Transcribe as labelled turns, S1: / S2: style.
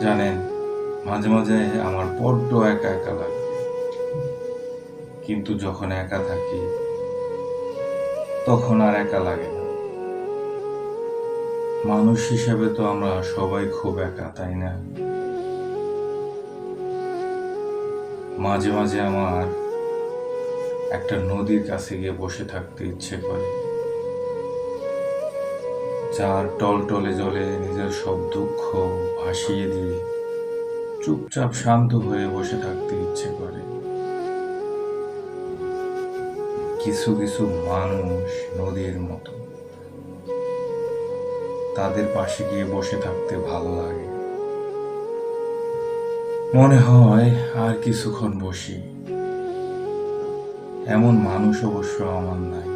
S1: জানেন, মাঝে মাঝে আমার বড্ড একা একা লাগে। কিন্তু যখন একা থাকি, তখন আর একা লাগে না। মানুষ হিসেবে তো আমরা সবাই খুব একা, তাই না? মাঝে মাঝে আমার একটা নদীর কাছে গিয়ে বসে থাকতে ইচ্ছে করে। যার টলটলে জলে নিজের চুপচাপ শান্ত হয়ে বসে থাকতে ইচ্ছে করে। কিছু কিছু মানুষ নদীর মতো। তাদের পাশে গিয়ে বসে থাকতে ভালো লাগে। মনে হয় আর কিছুক্ষণ বসি। এমন মানুষ অবশ্য আমার নাই।